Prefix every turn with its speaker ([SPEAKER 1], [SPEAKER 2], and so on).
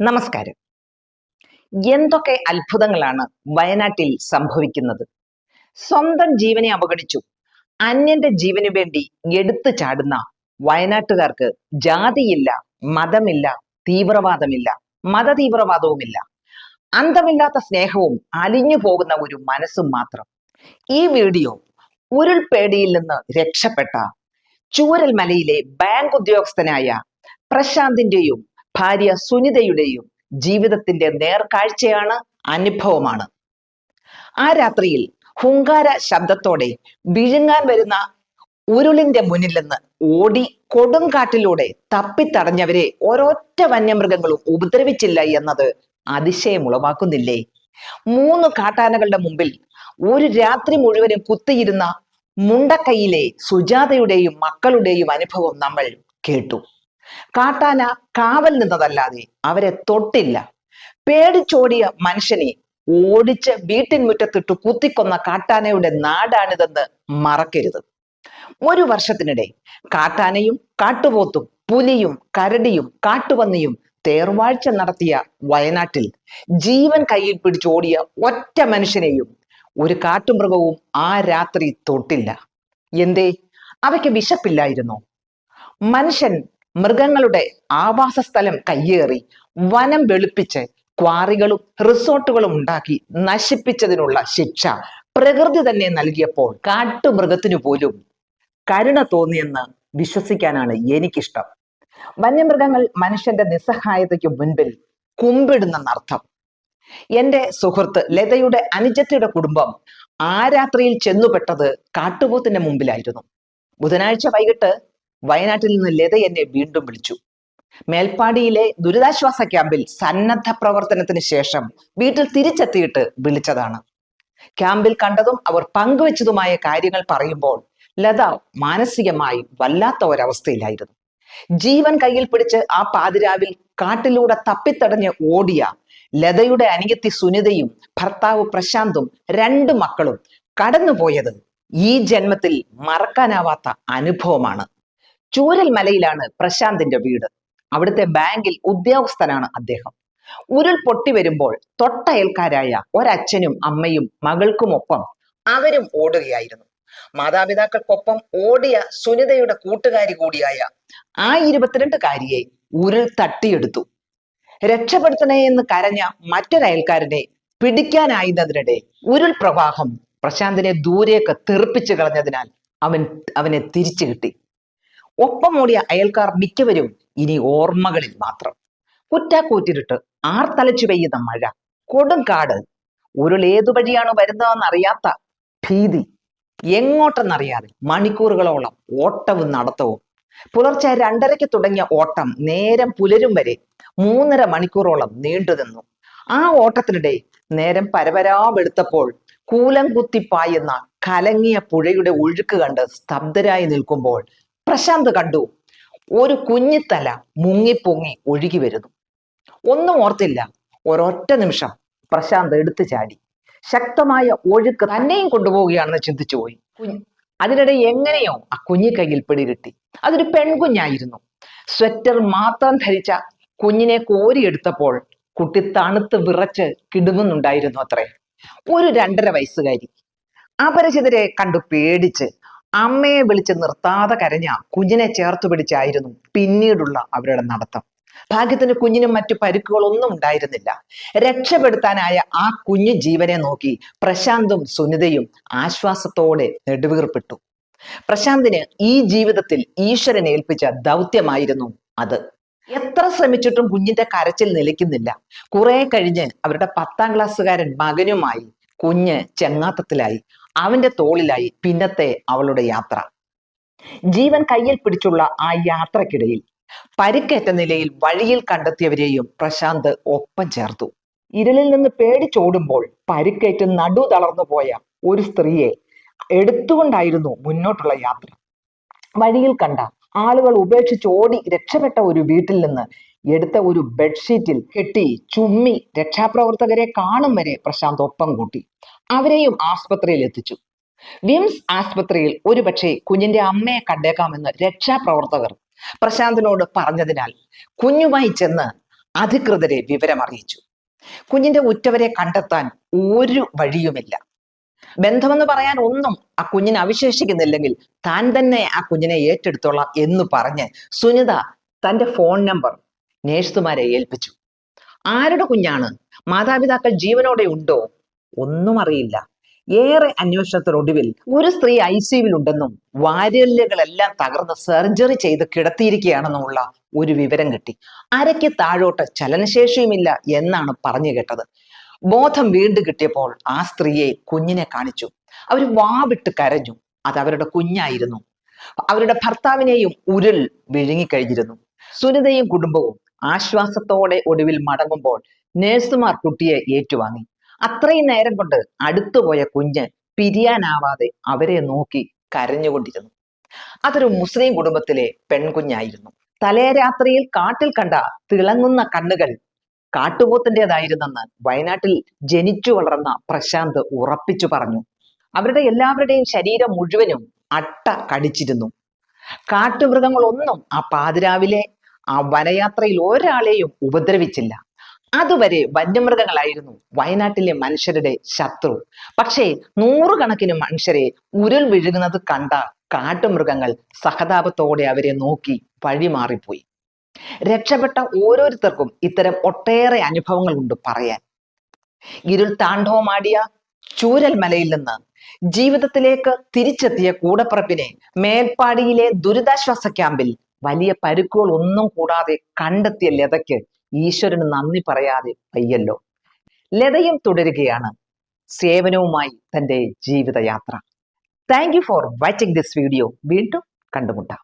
[SPEAKER 1] നമസ്കാരം. എന്തൊക്കെ അത്ഭുതങ്ങളാണ് വയനാട്ടിൽ സംഭവിക്കുന്നത്? സ്വന്തം ജീവനെ അവഗണിച്ചു അന്യന്റെ ജീവന് വേണ്ടി എടുത്തു ചാടുന്ന വയനാട്ടുകാർക്ക് ജാതിയില്ല മതമില്ല തീവ്രവാദമില്ല മതതീവ്രവാദവുമില്ല. അന്തമില്ലാത്ത സ്നേഹവും അലിഞ്ഞു പോകുന്ന ഒരു മനസ്സും മാത്രം. ഈ വീഡിയോ ഉരുൾപേടിയിൽ നിന്ന് രക്ഷപ്പെട്ട ചൂരൽമലയിലെ ബാങ്ക് ഉദ്യോഗസ്ഥനായ പ്രശാന്തിന്റെയും ഭാര്യ സുനിതയുടെയും ജീവിതത്തിന്റെ നേർക്കാഴ്ചയാണ് അനുഭവമാണ്. ആ രാത്രിയിൽ ഹുങ്കാര ശബ്ദത്തോടെ വിഴുങ്ങാൻ വരുന്ന ഉരുളിന്റെ മുന്നിൽ നിന്ന് ഓടി കൊടുങ്കാട്ടിലൂടെ തപ്പിത്തടഞ്ഞവരെ ഒരൊറ്റ വന്യമൃഗങ്ങളും ഉപദ്രവിച്ചില്ല എന്നത് അതിശയമുളവാക്കുന്നില്ലേ മൂന്ന് കാട്ടാനകളുടെ മുമ്പിൽ ഒരു രാത്രി മുഴുവനും കുത്തിയിരുന്ന മുണ്ടക്കൈയിലെ സുജാതയുടെയും മക്കളുടെയും അനുഭവം നമ്മൾ കേട്ടു. കാട്ടാന കാവൽ നിന്നതല്ലാതെ അവരെ തൊട്ടില്ല. പേടിച്ചോടിയ മനുഷ്യനെ ഓടിച്ച് വീട്ടിൻ മുറ്റത്തിട്ട് കുത്തിക്കൊന്ന കാട്ടാനയുടെ നാടാണിതെന്ന് മറക്കരുത്. ഒരു വർഷത്തിനിടെ കാട്ടാനയും കാട്ടുപോത്തും പുലിയും കരടിയും കാട്ടുപന്നിയും തേർവാഴ്ച നടത്തിയ വയനാട്ടിൽ ജീവൻ കയ്യിൽ പിടിച്ചോടിയ ഒറ്റ മനുഷ്യനെയും ഒരു കാട്ടുമൃഗവും ആ രാത്രി തൊട്ടില്ല. എന്തേ? അവയ്ക്ക് വിശപ്പില്ലായിരുന്നോ? മനുഷ്യൻ മൃഗങ്ങളുടെ ആവാസ സ്ഥലം കയ്യേറി വനം വെളുപ്പിച്ച് ക്വാറികളും റിസോർട്ടുകളും ഉണ്ടാക്കി നശിപ്പിച്ചതിനുള്ള ശിക്ഷ പ്രകൃതി തന്നെ നൽകിയപ്പോൾ കാട്ടുമൃഗത്തിനു പോലും. കരുണ തോന്നിയെന്ന് വിശ്വസിക്കാനാണ് എനിക്കിഷ്ടം. വന്യമൃഗങ്ങൾ മനുഷ്യന്റെ നിസ്സഹായതയ്ക്ക് മുൻപിൽ കുമ്പിടുന്നെന്നർത്ഥം എന്റെ സുഹൃത്ത് ലതയുടെ അനുജത്തിയുടെ കുടുംബം ആ രാത്രിയിൽ ചെന്നുപെട്ടത് കാട്ടുപോത്തിന്റെ മുമ്പിലായിരുന്നു. ബുധനാഴ്ച വൈകിട്ട് വയനാട്ടിൽ നിന്ന് ലത എന്നെ വീണ്ടും വിളിച്ചു. മേൽപ്പാടിയിലെ ദുരിതാശ്വാസ ക്യാമ്പിൽ സന്നദ്ധ പ്രവർത്തനത്തിന് ശേഷം വീട്ടിൽ തിരിച്ചെത്തിയിട്ട് വിളിച്ചതാണ്. ക്യാമ്പിൽ കണ്ടതും അവർ പങ്കുവച്ചതുമായ കാര്യങ്ങൾ പറയുമ്പോൾ ലത മാനസികമായി വല്ലാത്ത ഒരവസ്ഥയിലായിരുന്നു. ജീവൻ കയ്യിൽ പിടിച്ച് ആ പാതിരാവിൽ കാട്ടിലൂടെ തപ്പിത്തടഞ്ഞ് ഓടിയ ലതയുടെ അനിയത്തി സുനിതയും ഭർത്താവ് പ്രശാന്തും രണ്ട് മക്കളും കടന്നുപോയത് ഈ ജന്മത്തിൽ മറക്കാനാവാത്ത അനുഭവമാണ്. ചൂരൽ മലയിലാണ് പ്രശാന്തിന്റെ വീട്. അവിടുത്തെ ബാങ്കിൽ ഉദ്യോഗസ്ഥനാണ് അദ്ദേഹം. ഉരുൾ പൊട്ടി വരുമ്പോൾ തൊട്ടയൽക്കാരായ ഒരച്ഛനും അമ്മയും മകൾക്കുമൊപ്പം അവരും ഓടുകയായിരുന്നു. മാതാപിതാക്കൾക്കൊപ്പം ഓടിയ സുനിതയുടെ കൂട്ടുകാരി കൂടിയായ ആ ഇരുപത്തിരണ്ടുകാരിയെ ഉരുൾ തട്ടിയെടുത്തു. രക്ഷപ്പെടുത്തണേ എന്ന് കരഞ്ഞ മറ്റൊരയൽക്കാരനെ പിടിക്കാനായിരുന്നതിനിടെ ഉരുൾ പ്രവാഹം പ്രശാന്തിനെ ദൂരേക്ക് തെറിപ്പിച്ചു കളഞ്ഞതിനാൽ അവൻ അവനെ തിരിച്ചു കിട്ടി ഒപ്പം ഓടിയ അയൽക്കാർ മിക്കവരും ഇനി ഓർമ്മകളിൽ മാത്രം. കുറ്റാക്കൂറ്റിരുട്ട് ആർത്തലച്ചു പെയ്യുന്ന മഴ കൊടുങ്കാട് ഏതു വഴിയാണ് വരുന്നതെന്നറിയാത്ത ഭീതി എങ്ങോട്ടെന്നറിയാതെ മണിക്കൂറുകളോളം ഓട്ടവും നടത്തവും. പുലർച്ചെ രണ്ടരയ്ക്ക് തുടങ്ങിയ ഓട്ടം നേരം പുലരും വരെ മൂന്നര മണിക്കൂറോളം നീണ്ടുനിന്നു ആ ഓട്ടത്തിനിടെ നേരം പരപരാ വെളുത്തപ്പോൾ കൂലം പായുന്ന കലങ്ങിയ പുഴയുടെ ഒഴുക്ക് കണ്ട് സ്തബ്ധരായി നിൽക്കുമ്പോൾ പ്രശാന്ത് കണ്ടു. ഒരു കുഞ്ഞിത്തല മുങ്ങിപ്പൊങ്ങി ഒഴുകി വരുന്നു. ഒന്നും ഓർത്തില്ല. ഒരൊറ്റ നിമിഷം പ്രശാന്ത് എടുത്തു ചാടി. ശക്തമായ ഒഴുക്ക് തന്നെയും കൊണ്ടുപോവുകയാണെന്ന് ചിന്തിച്ചു പോയി. കുഞ്ഞ് അതിനിടെ എങ്ങനെയോ ആ കുഞ്ഞി കയ്യിൽ പിടികിട്ടി. അതൊരു പെൺകുഞ്ഞായിരുന്നു. സ്വെറ്റർ മാത്രം ധരിച്ച കുഞ്ഞിനെ കോരിയെടുത്തപ്പോൾ കുട്ടി തണുത്ത് വിറച്ച് കിടുങ്ങുന്നുണ്ടായിരുന്നു അത്രേ. ഒരു രണ്ടര വയസ്സുകാരി. അപരിചിതരെ കണ്ടു പേടിച്ച് അമ്മയെ വിളിച്ച് നിർത്താതെ കരഞ്ഞ കുഞ്ഞിനെ ചേർത്ത് പിടിച്ചായിരുന്നു പിന്നീടുള്ള അവരുടെ നടത്തം. ഭാഗ്യത്തിന് കുഞ്ഞിനും മറ്റു പരുക്കുകളൊന്നും ഉണ്ടായിരുന്നില്ല. രക്ഷപ്പെടുത്താനായ ആ കുഞ്ഞു ജീവനെ നോക്കി പ്രശാന്തും സുനിതയും ആശ്വാസത്തോടെ നെടുവീർപ്പിട്ടു. പ്രശാന്തിന് ഈ ജീവിതത്തിൽ ഈശ്വരൻ ഏൽപ്പിച്ച ദൗത്യമായിരുന്നു അത്. എത്ര ശ്രമിച്ചിട്ടും കുഞ്ഞിന്റെ കരച്ചിൽ നിലയ്ക്കുന്നില്ല. കുറെ കഴിഞ്ഞ് അവരുടെ പത്താം ക്ലാസ്സുകാരൻ മകനുമായി കുഞ്ഞ് ചെങ്ങാത്തത്തിലായി. അവന്റെ തോളിലായി പിന്നത്തെ അവളുടെ യാത്ര. ജീവൻ കയ്യിൽ പിടിച്ചുള്ള ആ യാത്രക്കിടയിൽ പരിക്കേറ്റ നിലയിൽ വഴിയിൽ കണ്ടെത്തിയവരെയും പ്രശാന്ത് ഒപ്പം ചേർത്തു. ഇരുളിൽ നിന്ന് പേടിച്ചോടുമ്പോൾ പരിക്കേറ്റ് നടു തളർന്നു പോയ ഒരു സ്ത്രീയെ എടുത്തുകൊണ്ടായിരുന്നു മുന്നോട്ടുള്ള യാത്ര. വഴിയിൽ കണ്ട ആളുകൾ ഉപേക്ഷിച്ച് ഓടി രക്ഷപ്പെട്ട ഒരു വീട്ടിൽ നിന്ന് എടുത്ത ഒരു ബെഡ്ഷീറ്റിൽ കെട്ടി ചുമ്മി രക്ഷാപ്രവർത്തകരെ കാണും വരെ പ്രശാന്ത് ഒപ്പം കൂട്ടി. അവരെയും ആസ്പത്രിയിൽ എത്തിച്ചു. വിംസ് ആസ്പത്രിയിൽ ഒരുപക്ഷെ കുഞ്ഞിന്റെ അമ്മയെ കണ്ടേക്കാമെന്ന് രക്ഷാപ്രവർത്തകർ പ്രശാന്തിനോട് പറഞ്ഞതിനാൽ കുഞ്ഞുമായി ചെന്ന് അധികൃതരെ വിവരമറിയിച്ചു. കുഞ്ഞിന്റെ ഉറ്റവരെ കണ്ടെത്താൻ ഒരു വഴിയുമില്ല. ബന്ധമെന്ന് പറയാൻ ഒന്നും ആ കുഞ്ഞിനെ അവശേഷിക്കുന്നില്ലെങ്കിൽ താൻ തന്നെ ആ കുഞ്ഞിനെ ഏറ്റെടുത്തോളാം എന്ന് പറഞ്ഞ് സുനിത തന്റെ ഫോൺ നമ്പർ നേഴ്സുമാരെ ഏൽപ്പിച്ചു. ആരുടെ കുഞ്ഞാണ്? മാതാപിതാക്കൾ ജീവനോടെ ഉണ്ടോ? ഒന്നും അറിയില്ല. ഏറെ അന്വേഷണത്തിനൊടുവിൽ ഒരു സ്ത്രീ ഐ സിയുവിലുണ്ടെന്നും വാര്യലുകളെല്ലാം തകർന്ന് സർജറി ചെയ്ത് കിടത്തിയിരിക്കുകയാണെന്നുമുള്ള ഒരു വിവരം കിട്ടി. അരയ്ക്ക് താഴോട്ട് ചലനശേഷിയുമില്ല എന്നാണ് പറഞ്ഞു കേട്ടത്. ബോധം വീണ്ടും കിട്ടിയപ്പോൾ ആ സ്ത്രീയെ കുഞ്ഞിനെ കാണിച്ചു. അവർ വാവിട്ട് കരഞ്ഞു. അത് അവരുടെ കുഞ്ഞായിരുന്നു. അവരുടെ ഭർത്താവിനെയും ഉരുൾ വിഴുങ്ങിക്കഴിഞ്ഞിരുന്നു സുനിതയും കുടുംബവും ആശ്വാസത്തോടെ ഒടുവിൽ മടങ്ങുമ്പോൾ നേഴ്സുമാർ കുട്ടിയെ ഏറ്റുവാങ്ങി. അത്രയും നേരം കൊണ്ട് അടുത്തുപോയ കുഞ്ഞ് പിരിയാനാവാതെ അവരെ നോക്കി കരഞ്ഞുകൊണ്ടിരുന്നു. അതൊരു മുസ്ലിം കുടുംബത്തിലെ പെൺകുഞ്ഞായിരുന്നു. തലേ രാത്രിയിൽ കാട്ടിൽ കണ്ട തിളങ്ങുന്ന കണ്ണുകൾ കാട്ടുപോത്തിന്റെതായിരുന്നെന്ന് വയനാട്ടിൽ ജനിച്ചു വളർന്ന പ്രശാന്ത് ഉറപ്പിച്ചു പറഞ്ഞു. അവരുടെ എല്ലാവരുടെയും ശരീരം മുഴുവനും അട്ട കടിച്ചിരുന്നു. കാട്ടുമൃഗങ്ങളൊന്നും ആ പാതിരാവിലെ ആ വനയാത്രയിൽ ഒരാളെയും ഉപദ്രവിച്ചില്ല. അതുവരെ വന്യമൃഗങ്ങളായിരുന്നു വയനാട്ടിലെ മനുഷ്യരുടെ ശത്രു. പക്ഷേ നൂറുകണക്കിന് മനുഷ്യരെ ഉരുൾ വിഴുകുന്നത് കണ്ട കാട്ടുമൃഗങ്ങൾ സഹതാപത്തോടെ അവരെ നോക്കി വഴിമാറിപ്പോയി. രക്ഷപ്പെട്ട ഓരോരുത്തർക്കും ഇത്തരം ഒട്ടേറെ അനുഭവങ്ങൾ ഉണ്ട് പറയാൻ. ഇരുൾ താണ്ഡവമാടിയ ചൂരൽ മലയിൽ നിന്ന് ജീവിതത്തിലേക്ക് തിരിച്ചെത്തിയ കൂടപ്പറപ്പിനെ മേൽപ്പാടിയിലെ ദുരിതാശ്വാസ ക്യാമ്പിൽ വലിയ പരുക്കുകൾ ഒന്നും കൂടാതെ കണ്ടെത്തിയ ലതയ്ക്ക് ഈശ്വരന് നന്ദി പറയാതെ പയ്യല്ലോ ലതയും തുടരുകയാണ് സേവനവുമായി തന്റെ ജീവിതയാത്ര. Thank you for watching this video വീണ്ടും കണ്ടുമുട്ടാം.